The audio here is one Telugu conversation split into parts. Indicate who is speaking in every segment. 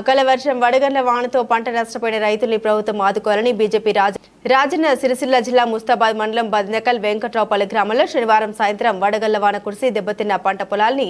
Speaker 1: అకాల వర్షం వడగండ్ల వానతో పంట నష్టపోయిన రైతుల్ని ప్రభుత్వం ఆదుకోవాలని బీజేపీ రాజ రాజన్న సిరిసిల్ల జిల్లా ముస్తాబాద్ మండలం బద్నకల్ వెంకట్రావుపల్లి గ్రామంలో శనివారం సాయంత్రం వడగళ్ళ వాన కురిసి దెబ్బతిన్న పంట పొలాల్ని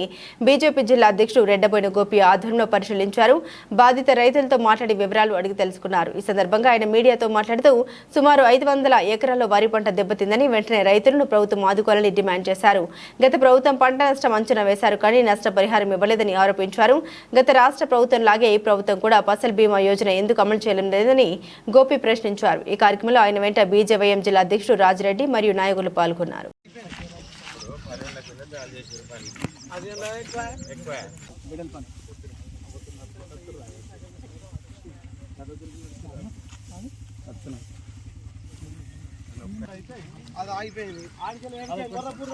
Speaker 1: బీజేపీ జిల్లా అధ్యక్షుడు రెడ్డబోయిన గోపి ఆధ్వర్యంలో పరిశీలించారు. బాధిత రైతులతో మాట్లాడి వివరాలు అడిగి తెలుసుకున్నారు. ఈ సందర్భంగా ఆయన మీడియాతో మాట్లాడుతూ సుమారు ఐదు వందల ఎకరాల్లో వరి పంట దెబ్బతిందని వెంటనే రైతులను ప్రభుత్వం ఆదుకోవాలని డిమాండ్ చేశారు. గత ప్రభుత్వం పంట నష్టం అంచనా వేశారు కానీ నష్టపరిహారం ఇవ్వలేదని ఆరోపించారు. గత రాష్ట్ర ప్రభుత్వం లాగే ఈ ప్రభుత్వం కూడా ఫసల్ బీమా యోజన ఎందుకు అమలు చేయడం లేదని గోపి ప్రశ్నించారు. ఈ కార్యక్రమంలో ఆయన వెంట బీజేవైఎం జిల్లా అధ్యక్షుడు రాజిరెడ్డి మరియు నాయకులు పాల్గొన్నారు.
Speaker 2: అది ఆగిపోయింది ఆడికి కొర్రపూర్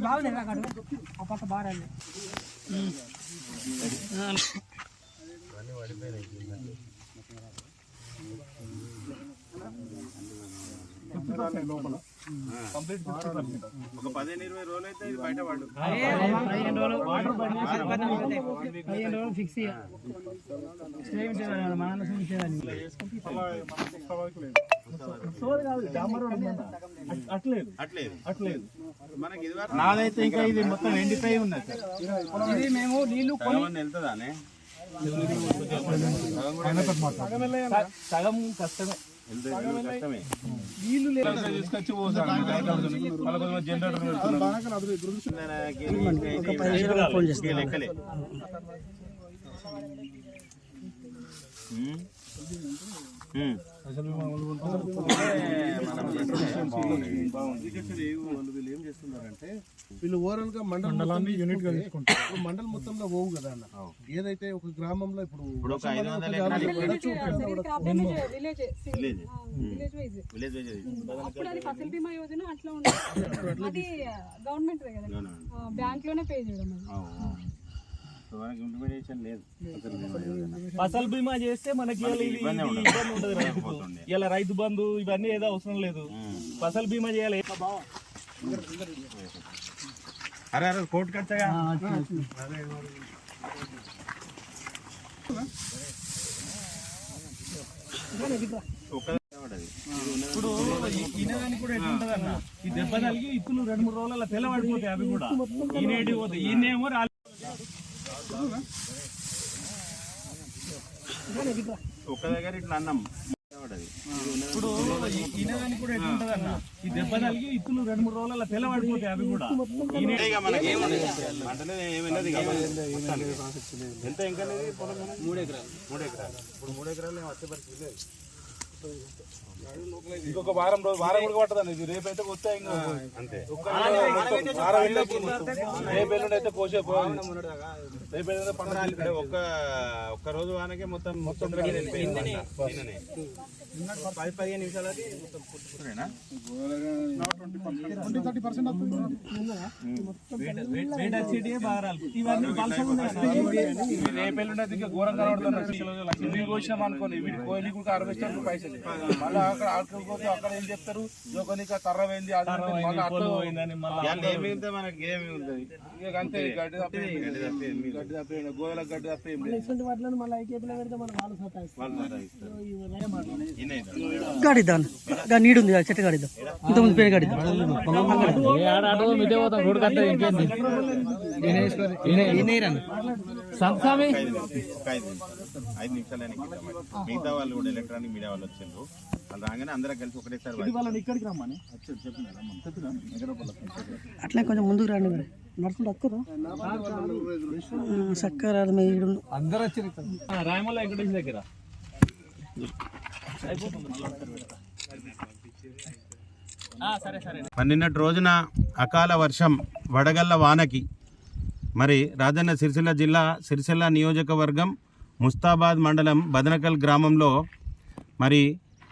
Speaker 2: బాగుంది ఆ పక్క బాగా
Speaker 3: ఒక పదిహేను ఇరవై రోజులు అయితే ఇది బయట పడు
Speaker 2: పదిహేను రోజులు ఫిక్స్ ఉంచేదాన్ని మన
Speaker 4: అట్లేదు
Speaker 3: అట్లేదు
Speaker 4: అట్లేదు
Speaker 3: మనకి ఇది
Speaker 4: నాదైతే ఇంకా ఇది మొత్తం ఎండిపోయి ఉన్నది సార్.
Speaker 2: ఇది మేము నీళ్ళు
Speaker 3: సగం వెళ్తుందానే
Speaker 4: సగం కష్టమే. నీళ్ళు తీసుకొచ్చి పోసాను జనరేటర్
Speaker 3: ఉమ్.
Speaker 5: వీళ్ళు ఏం చేస్తున్నారంటే వీళ్ళు ఓవరాల్గా మండలం యూనిట్గా తీసుకుంటారు మండలం మొత్తంలో పోవు కదా అన్న ఏదైతే ఒక గ్రామంలో ఇప్పుడు
Speaker 3: ఇప్పుడు ఒక ఐదు వందల ఎకరాలు
Speaker 6: village
Speaker 3: village
Speaker 6: village wise
Speaker 3: village village
Speaker 6: అప్పుడు అది ఫసల్ బీమా యోజన అట్లా ఉండదు అది గవర్నమెంట్ కదా. బ్యాంక్లోనే పే చేయడం
Speaker 3: మనకి ఇంప్లిమెంటేషన్ లేదు. అసలు లేదు.
Speaker 4: ఫసల్ బీమా చేస్తే మనకి
Speaker 3: ఇబ్బంది ఉండదు.
Speaker 4: రైతుకు. ఇలా రైతు బంధు ఇవన్నీ ఏదో అవసరం లేదు. ఫసల్ బీమా చేయాలి.
Speaker 3: అరే అరే కోర్టు కట్టగా
Speaker 4: ఇప్పుడు ఈయనదానికి కూడా అన్న ఈ దెబ్బ రెండు మూడు రోజుల తెల్ల పడిపోతాయి అవి కూడా. ఈనేటి పోతాయి. ఈయనేమో
Speaker 3: ఒక్క దగ్గర ఇట్లా అన్నం
Speaker 4: ఇప్పుడు ఈయనదానికి కూడా ఎట్లా ఉంటది అన్న? ఈ దెబ్బ తగిలి ఇత్తులు రెండు మూడు రోజుల తెల్ల అవి కూడా.
Speaker 3: ఎంత ఇంకా మూడు ఎకరాలు. మూడు ఎకరాలు. ఇప్పుడు మూడు ఎకరాలు వచ్చే పరిస్థితి లేదు.
Speaker 4: ఇంకొక వారం రోజు వారం కూడా పట్టదండి. ఇది రేపు అయితే వస్తే ఇంకా
Speaker 3: అంతే.
Speaker 4: వారం రేపు ఎల్లుండి అయితే కోసే పోవాలి. రేపు ఎల్లుండి పండుగ
Speaker 3: ఒక్క ఒక్క రోజు వానకే మొత్తం మొత్తం. పది పదిహేను నిమిషాలకి
Speaker 4: రేపు ఎల్లుండి అయితే ఘోరంగా కనబడుతున్నాయి ఇవి కోసినాం అనుకోండి. వీటి కోయిలి కూడా హార్వెస్టర్ పైసలు. మళ్ళీ అక్కడ అక్కడ పోతే అక్కడ ఏం చెప్తారు? జోకొనిక కర్ర పోయింది అది మళ్ళీ అట్లా
Speaker 3: మనకి
Speaker 4: ఇక అంతే గడ్డి తప్ప ఏం లేదు.
Speaker 3: గడ్డి తప్ప ఏం మిగలదు.
Speaker 4: గడ్డి తప్ప ఏం లేదు. గోదలకు గడ్డి తప్ప ఏం లేదు.
Speaker 2: ఇటువంటి వాటిలో మళ్ళీ ఐకేపీలో పెడితే మన వాళ్ళు సతాయిస్తారు.
Speaker 3: వాళ్ళు సంపాదిస్తారు. ఈయన ఇద్దరు.
Speaker 2: గాడిద్దాం నీడు ఉంది చెట్టు గాడిద్దాం ఇంతకుముందు పేరు గాడిద్దాం
Speaker 3: ఒక ఐదు నిమిషాలు. మిగతా వాళ్ళు కూడా ఎలక్ట్రానిక్ మీడియా వాళ్ళు వచ్చిండ్రు. వాళ్ళు రాగానే అందరం కలిసి ఒకటేసారి వాళ్ళు
Speaker 4: వాళ్ళని ఇక్కడికి రమ్మని? వచ్చి చెప్పిన చెప్పిన
Speaker 2: అట్లే కొంచెం ముందుకు రండి మరి. నడుచుకుంటూ అక్కరా చక్కర ఈడు
Speaker 4: అందరు రాయమల్ల వెంకటేష్ దగ్గర.
Speaker 3: నిన్నటి రోజున అకాల వర్షం వడగళ్ళ వానకి. మరి రాజన్న సిరిసిల్ల జిల్లా సిరిసిల్ల నియోజకవర్గం ముస్తాబాద్ మండలం బదనకల్ గ్రామంలో మరి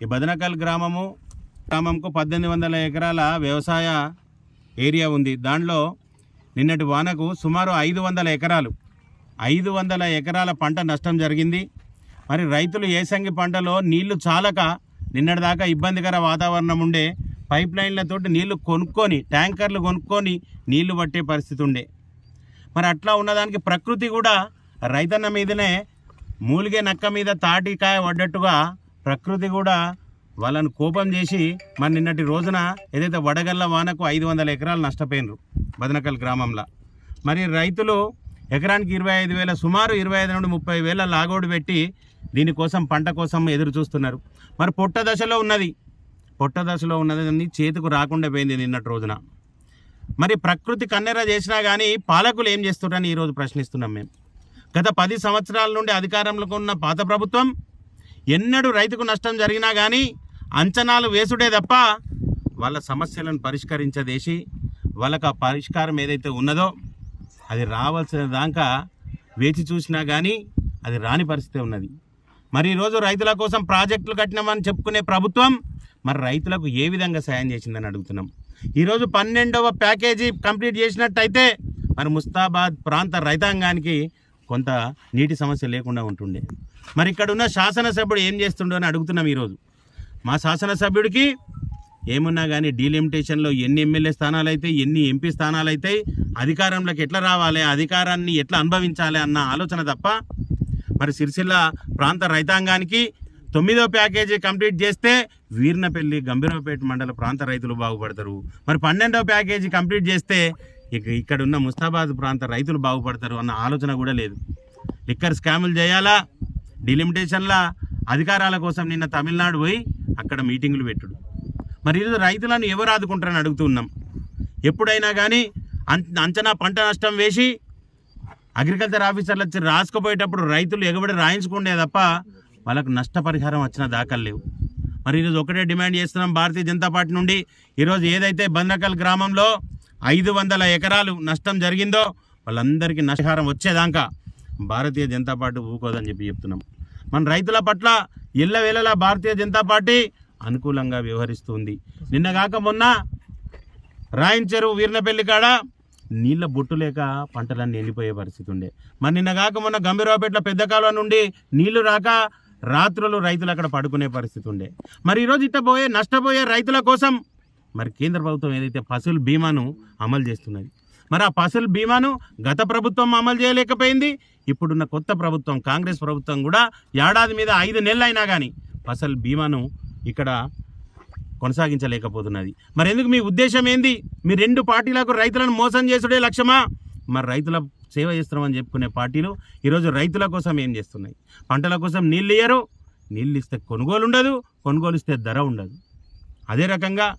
Speaker 3: ఈ బదనకల్ గ్రామము గ్రామంకు పద్దెనిమిది వందల ఎకరాల వ్యవసాయ ఏరియా ఉంది. దానిలో నిన్నటి వానకు సుమారు ఐదు వందల ఎకరాలు ఐదు వందల ఎకరాల పంట నష్టం జరిగింది. మరి రైతులు ఏసంగి పంటలో నీళ్ళు చాలక నిన్నటిదాకా ఇబ్బందికర వాతావరణం ఉండే. పైప్ లైన్లతో నీళ్ళు కొనుక్కొని ట్యాంకర్లు కొనుక్కొని నీళ్ళు పట్టే పరిస్థితి ఉండే. మరి అట్లా ఉన్నదానికి ప్రకృతి కూడా రైతన్న మీదనే మూలిగే నక్క మీద తాటికాయ పడ్డట్టుగా ప్రకృతి కూడా వాళ్ళను కోపం చేసి మరి నిన్నటి రోజున ఏదైతే వడగళ్ళ వానకు ఐదు వందల ఎకరాలు నష్టపోయినరు బదనకల్ గ్రామంలో. మరి రైతులు ఎకరానికి ఇరవై ఐదు వేల సుమారు ఇరవై ఐదు నుండి ముప్పై వేల లాగోడు పెట్టి దీనికోసం పంట కోసం ఎదురు చూస్తున్నారు. మరి పొట్ట దశలో ఉన్నది. పొట్ట దశలో ఉన్నది చేతికి రాకుండా పోయింది నిన్నటి రోజున. మరి ప్రకృతి కన్నెర చేసినా కానీ పాలకులు ఏం చేస్తున్నారని ఈరోజు ప్రశ్నిస్తున్నాం మేము. గత పది సంవత్సరాల నుండి అధికారంలోకి ఉన్న పాత ప్రభుత్వం ఎన్నడూ రైతుకు నష్టం జరిగినా కానీ అంచనాలు వేసుడే తప్ప వాళ్ళ సమస్యలను పరిష్కరించదేసి వాళ్ళకు ఆ పరిష్కారం ఏదైతే ఉన్నదో అది రావాల్సిన దాకా వేచి చూసినా కానీ అది రాని పరిస్థితి ఉన్నది. మరి ఈరోజు రైతుల కోసం ప్రాజెక్టులు కట్టినామని చెప్పుకునే ప్రభుత్వం మరి రైతులకు ఏ విధంగా సాయం చేసిందని అడుగుతున్నాం. ఈరోజు పన్నెండవ ప్యాకేజీ కంప్లీట్ చేసినట్టయితే మరి ముస్తాబాద్ ప్రాంత రైతాంగానికి కొంత నీటి సమస్య లేకుండా ఉంటుండే. మరి ఇక్కడ ఉన్న శాసనసభ్యుడు ఏం చేస్తుండో అని అడుగుతున్నాం ఈరోజు. మా శాసనసభ్యుడికి ఏమున్నా కానీ డీలిమిటేషన్లో ఎన్ని ఎమ్మెల్యే స్థానాలు అయితే ఎన్ని ఎంపీ స్థానాలు అయితే అధికారంలోకి ఎట్లా రావాలి అధికారాన్ని ఎట్లా అనుభవించాలి అన్న ఆలోచన తప్ప మరి సిరిసిల్ల ప్రాంత రైతాంగానికి తొమ్మిదో ప్యాకేజీ కంప్లీట్ చేస్తే వీర్నపల్లి గంభీరపేట మండల ప్రాంత రైతులు బాగుపడతారు. మరి పన్నెండవ ప్యాకేజీ కంప్లీట్ చేస్తే ఇక ఇక్కడ ఉన్న ముస్తాబాద్ ప్రాంత రైతులు బాగుపడతారు అన్న ఆలోచన కూడా లేదు. లిక్కర్ స్కాములు చేయాలా? డిలిమిటేషన్ల అధికారాల కోసం నిన్న తమిళనాడు పోయి అక్కడ మీటింగులు పెట్టుడు. మరి ఈరోజు రైతులను ఎవరు ఆదుకుంటారని అడుగుతున్నాం ఎప్పుడైనా కానీ అంచనా పంట నష్టం వేసి అగ్రికల్చర్ ఆఫీసర్లు వచ్చి రాసుకుపోయేటప్పుడు రైతులు ఎగబడి రాయించుకుండే తప్ప వాళ్ళకు నష్టపరిహారం వచ్చిన దాఖలు లేవు. మరి ఈరోజు ఒకటే డిమాండ్ చేస్తున్నాం భారతీయ జనతా పార్టీ నుండి. ఈరోజు ఏదైతే బందకల్ గ్రామంలో ఐదు వందల ఎకరాలు నష్టం జరిగిందో వాళ్ళందరికీ నష్టహారం వచ్చేదాకా భారతీయ జనతా పార్టీ ఊకోదని చెప్పి చెప్తున్నాం. మన రైతుల పట్ల ఎల్లవేళలా భారతీయ జనతా పార్టీ అనుకూలంగా వ్యవహరిస్తుంది. నిన్న కాక మొన్న రాయన్ చెరువు వీర్నపల్లి కాడ నీళ్ళ బొట్టు లేక పంటలన్నీ ఎండిపోయే పరిస్థితి ఉండే. మరి నిన్న కాక మొన్న గంభీరావుపేటలో పెద్ద కాలువ నుండి నీళ్ళు రాక రాత్రులు రైతులు అక్కడ పడుకునే పరిస్థితి ఉండే. మరి ఈరోజు ఇట్ట పోయే నష్టపోయే రైతుల కోసం మరి కేంద్ర ప్రభుత్వం ఏదైతే పశువుల బీమాను అమలు చేస్తున్నది మరి ఆ ఫసల్ బీమాను గత ప్రభుత్వం అమలు చేయలేకపోయింది. ఇప్పుడున్న కొత్త ప్రభుత్వం కాంగ్రెస్ ప్రభుత్వం కూడా ఏడాది మీద ఐదు నెలలు అయినా కానీ ఫసల్ బీమాను ఇక్కడ కొనసాగించలేకపోతున్నది. మరి ఎందుకు మీ ఉద్దేశం ఏంది? మీ రెండు పార్టీలకు రైతులను మోసం చేసుడే లక్ష్యమా? మరి రైతుల సేవ చేస్తున్నామని చెప్పుకునే పార్టీలు ఈరోజు రైతుల కోసం ఏం చేస్తున్నాయి? పంటల కోసం నీళ్ళు ఇయ్యరు. నీళ్ళు ఇస్తే కొనుగోలు ఉండదు కొనుగోలు ఇస్తే ధర ఉండదు. అదే రకంగా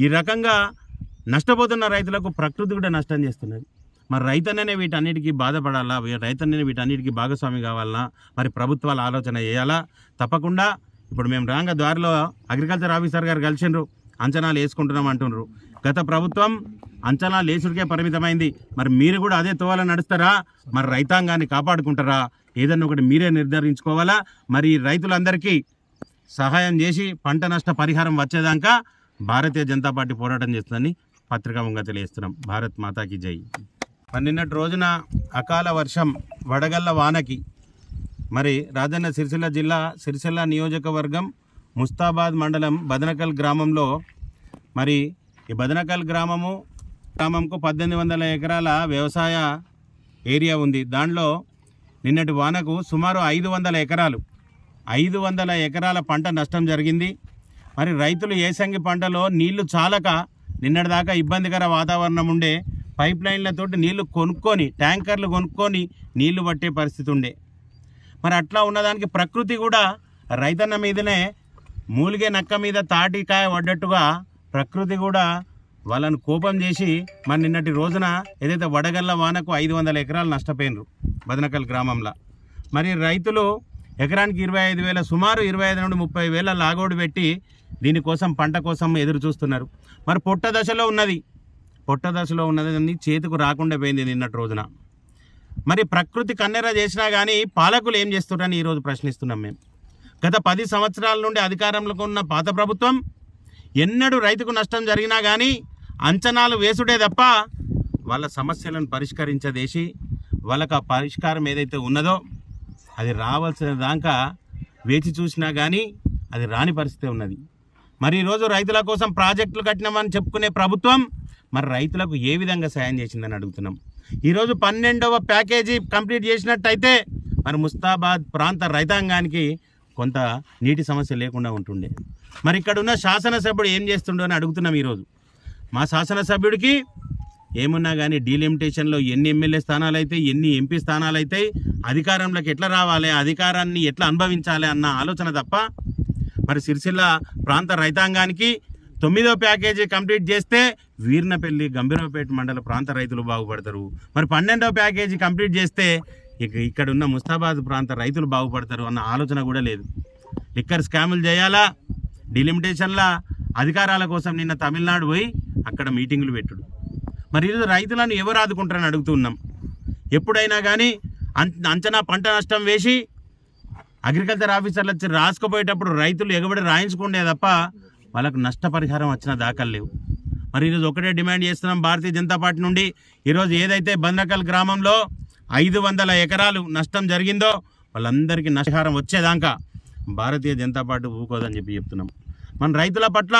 Speaker 3: ఈ రకంగా నష్టపోతున్న రైతులకు ప్రకృతి కూడా నష్టం చేస్తున్నది. మరి రైతన్ననే వీటన్నిటికీ బాధపడాలా? రైతన్ననే వీటన్నిటికీ భాగస్వామి కావాలన్నా మరి ప్రభుత్వాలు ఆలోచన చేయాలా? తప్పకుండా ఇప్పుడు మేము రాంగ దారిలో అగ్రికల్చర్ ఆఫీసర్ గారు కలిసిండ్రు. అంచనాలు వేసుకుంటున్నాం అంటున్నారు గత ప్రభుత్వం అంచనాలు వేసుడికే పరిమితమైంది. మరి మీరు కూడా అదే తోవాల నడుస్తారా? మరి రైతాంగాన్ని కాపాడుకుంటారా? ఏదన్నా ఒకటి మీరే నిర్ధారించుకోవాలా? మరి రైతులందరికీ సహాయం చేసి పంట నష్ట పరిహారం వచ్చేదాకా భారతీయ జనతా పార్టీ పోరాటం చేస్తుందని పత్రికాముగా తెలియజేస్తున్నాం. భారత్ మాతాకి జై. మరి నిన్నటి రోజున అకాల వర్షం వడగల్ల వానకి. మరి రాజన్న సిరిసిల్ల జిల్లా సిరిసిల్ల నియోజకవర్గం ముస్తాబాద్ మండలం బదనకల్ గ్రామంలో మరి ఈ బదనకల్ గ్రామము గ్రామంకు పద్దెనిమిది వందల ఎకరాల వ్యవసాయ ఏరియా ఉంది. దానిలో నిన్నటి వానకు సుమారు ఐదు వందల ఎకరాలు ఐదు వందల ఎకరాల పంట నష్టం జరిగింది. మరి రైతులు ఏసంగి పంటలో నీళ్ళు చాలక నిన్నటిదాకా ఇబ్బందికర వాతావరణం ఉండే పైప్ లైన్లతో నీళ్ళు కొనుక్కొని ట్యాంకర్లు కొనుక్కొని నీళ్ళు పట్టే పరిస్థితి ఉండే. మరి అట్లా ఉన్నదానికి ప్రకృతి కూడా రైతన్న మీదనే మూలిగే నక్క మీద తాటికాయ పడ్డట్టుగా ప్రకృతి కూడా వాళ్ళను కోపం చేసి మరి నిన్నటి రోజున ఏదైతే వడగళ్ళ వానకు ఐదు వందల ఎకరాలు నష్టపోయినరు బదనకల్ గ్రామంలో. మరి రైతులు ఎకరానికి ఇరవై ఐదు వేల సుమారు ఇరవై ఐదు నుండి ముప్పై వేల లాగోడు పెట్టి దీనికోసం పంట కోసం ఎదురు చూస్తున్నారు. మరి పొట్ట దశలో ఉన్నది. పొట్ట దశలో ఉన్నది చేతికి రాకుండా పోయింది నిన్నటి రోజున. మరి ప్రకృతి కన్నెర చేసినా కానీ పాలకులు ఏం చేస్తున్నారని ఈరోజు ప్రశ్నిస్తున్నాం మేము. గత పది సంవత్సరాల నుండి అధికారంలోకి ఉన్న పాత ప్రభుత్వం ఎన్నడూ రైతుకు నష్టం జరిగినా కానీ అంచనాలు వేసుడే తప్ప వాళ్ళ సమస్యలను పరిష్కరించదేసి వాళ్ళకు ఆ పరిష్కారం ఏదైతే ఉన్నదో అది రావాల్సిన దాకా వేచి చూసినా కానీ అది రాని పరిస్థితి ఉన్నది. మరి ఈరోజు రైతుల కోసం ప్రాజెక్టులు కట్టినామని చెప్పుకునే ప్రభుత్వం మరి రైతులకు ఏ విధంగా సాయం చేసిందని అడుగుతున్నాం. ఈరోజు పన్నెండవ ప్యాకేజీ కంప్లీట్ చేసినట్టయితే మరి ముస్తాబాద్ ప్రాంత రైతాంగానికి కొంత నీటి సమస్య లేకుండా ఉంటుండే. మరి ఇక్కడ ఉన్న శాసనసభ్యుడు ఏం చేస్తుండో అని అడుగుతున్నాం ఈరోజు మా శాసనసభ్యుడికి ఏమున్నా కానీ డీలిమిటేషన్లో ఎన్ని ఎమ్మెల్యే స్థానాలు అయితే ఎన్ని ఎంపీ స్థానాలు అయితే అధికారంలోకి ఎట్లా రావాలి అధికారాన్ని ఎట్లా అనుభవించాలి అన్న ఆలోచన తప్ప మరి సిరిసిల్ల ప్రాంత రైతాంగానికి తొమ్మిదో ప్యాకేజీ కంప్లీట్ చేస్తే వీర్నపల్లి గంభీరపేట మండల ప్రాంత రైతులు బాగుపడతారు. మరి పన్నెండవ ప్యాకేజీ కంప్లీట్ చేస్తే ఇక ఇక్కడ ఉన్న ముస్తాబాద్ ప్రాంత రైతులు బాగుపడతారు అన్న ఆలోచన కూడా లేదు. లిక్కర్ స్కాములు చేయాలా? డిలిమిటేషన్లా? అధికారాల కోసం నిన్న తమిళనాడు పోయి అక్కడ మీటింగులు పెట్టుడు. మరి ఈరోజు రైతులను ఎవరు ఆదుకుంటారని అడుగుతున్నాం ఎప్పుడైనా కానీ అంచనా పంట నష్టం వేసి అగ్రికల్చర్ ఆఫీసర్లు వచ్చి రాసుకుపోయేటప్పుడు రైతులు ఎగబడి రాయించుకుండే తప్ప వాళ్ళకు నష్టపరిహారం వచ్చిన దాఖలు లేవు. మరి ఈరోజు ఒకటే డిమాండ్ చేస్తున్నాం భారతీయ జనతా పార్టీ నుండి. ఈరోజు ఏదైతే బందకల్ గ్రామంలో ఐదు వందల ఎకరాలు నష్టం జరిగిందో వాళ్ళందరికీ నష్టహారం వచ్చేదాకా భారతీయ జనతా పార్టీ ఊకోదని చెప్పి చెప్తున్నాం. మన రైతుల పట్ల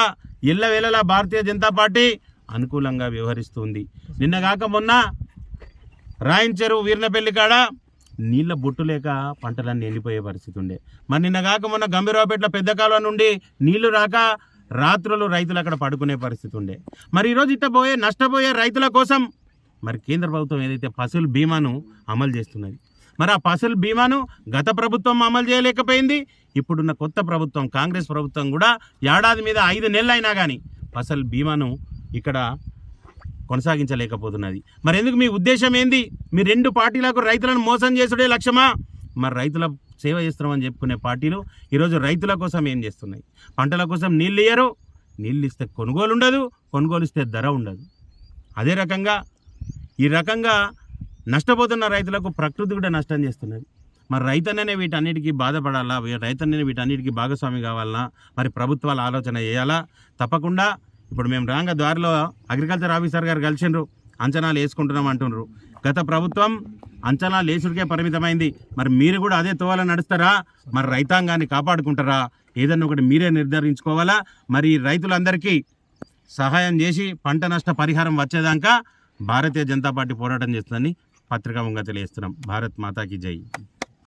Speaker 3: ఎల్లవేళలా భారతీయ జనతా పార్టీ అనుకూలంగా వ్యవహరిస్తుంది నిన్న కాక మొన్న రాయన్ చెరువు వీర్నపల్లి కాడ నీళ్ళ బొట్టు లేక పంటలన్నీ ఎండిపోయే పరిస్థితి ఉండే. మరి నిన్న కాక మొన్న గంభీరావుపేటలో పెద్ద కాలువ నుండి నీళ్ళు రాక రాత్రులు రైతులు అక్కడ పడుకునే పరిస్థితి ఉండే. మరి ఈరోజు ఇట్ట పోయే నష్టపోయే రైతుల కోసం మరి కేంద్ర ప్రభుత్వం ఏదైతే ఫసల్ బీమాను అమలు చేస్తున్నది మరి ఆ ఫసల్ బీమాను గత ప్రభుత్వం అమలు చేయలేకపోయింది. ఇప్పుడున్న కొత్త ప్రభుత్వం కాంగ్రెస్ ప్రభుత్వం కూడా ఏడాది మీద ఐదు నెలలైనా కానీ ఫసల్ బీమాను ఇక్కడ కొనసాగించలేకపోతున్నది. మరి ఎందుకు మీ ఉద్దేశం ఏంది మీ రెండు పార్టీలకు రైతులను మోసం చేసుడే లక్ష్యమా? మరి రైతుల సేవ చేస్తున్నామని చెప్పుకునే పార్టీలు ఈరోజు రైతుల కోసం ఏం చేస్తున్నాయి? పంటల కోసం నీళ్ళు ఇయ్యరు నీళ్ళు ఇస్తే కొనుగోలు ఉండదు కొనుగోలు ఇస్తే ధర ఉండదు. అదే రకంగా ఈ రకంగా నష్టపోతున్న రైతులకు ప్రకృతి కూడా నష్టం చేస్తున్నది. మరి రైతన్ననే వీటన్నిటికీ బాధపడాలా? రైతన్ననే వీటన్నిటికీ భాగస్వామి కావాలన్నా మరి ప్రభుత్వాలు ఆలోచన చేయాలా? తప్పకుండా ఇప్పుడు మేము రాంగ దారిలో అగ్రికల్చర్ ఆఫీసర్ గారు కలిసిండ్రు. అంచనాలు వేసుకుంటున్నాం అంటున్నారు గత ప్రభుత్వం అంచనాలు వేసుడికే పరిమితమైంది. మరి మీరు కూడా అదే తోవాల నడుస్తారా? మరి రైతాంగాన్ని కాపాడుకుంటారా? ఏదన్నా ఒకటి మీరే నిర్ధారించుకోవాలా? మరి రైతులందరికీ సహాయం చేసి పంట నష్ట పరిహారం వచ్చేదాకా భారతీయ జనతా పార్టీ పోరాటం చేస్తుందని పత్రికాముగా తెలియజేస్తున్నాం. భారత్ మాతాకి జై.